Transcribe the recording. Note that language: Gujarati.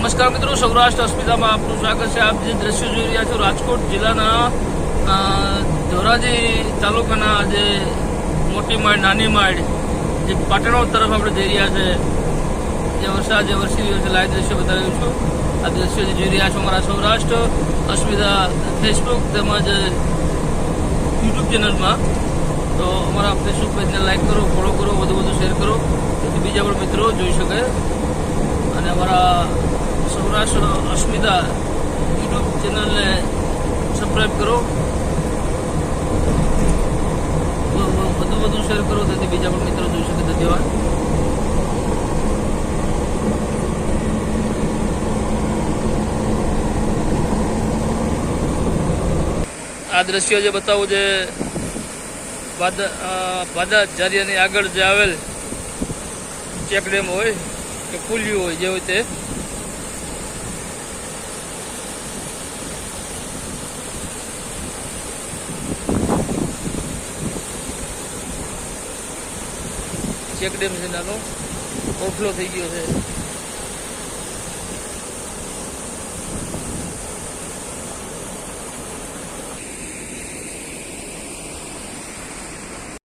નમસ્કાર મિત્રો, સૌરાષ્ટ્ર અસ્મિતામાં આપનું સ્વાગત છે. આપ જે દ્રશ્યો જોઈ રહ્યા છો, રાજકોટ જિલ્લાના ધોરાજી તાલુકાના જે મોટી માળ, નાની માળ, જે પાટણો તરફ આપણે જઈ રહ્યા છે. જે વરસાદ, જે વરસી રહ્યો છે, લાઈવ દ્રશ્યો બતાવ્યું છું. આ દ્રશ્યો જે જોઈ રહ્યા છો, અમારા સૌરાષ્ટ્ર અસ્મિતા ફેસબુક તેમજ યુટ્યુબ ચેનલમાં. તો અમારા ફેસબુક પેજને લાઈક કરો, ફોલો કરો વધુ વધુ શેર કરો. જેથી બીજા પણ મિત્રો જોઈ શકે. અને અમારા સૌરાષ્ટ્ર અસ્મિતા યુટ્યુબ ચેનલને સબસ્ક્રાઈબ કરો. વધુ વધુ શેર કરો તેથી બીજા પણ મિત્રો જોઈ શકે ધન્યવાદ આ દ્રશ્ય જે બતાવું છે બાદા જારિયાની આગળ જે આવેલ ચેક ડેમ હોય, કે પુલિયું હોય, જે હોય તે. ચેક ડેમ છે નાનો. ઓફલો થઈ ગયો છે.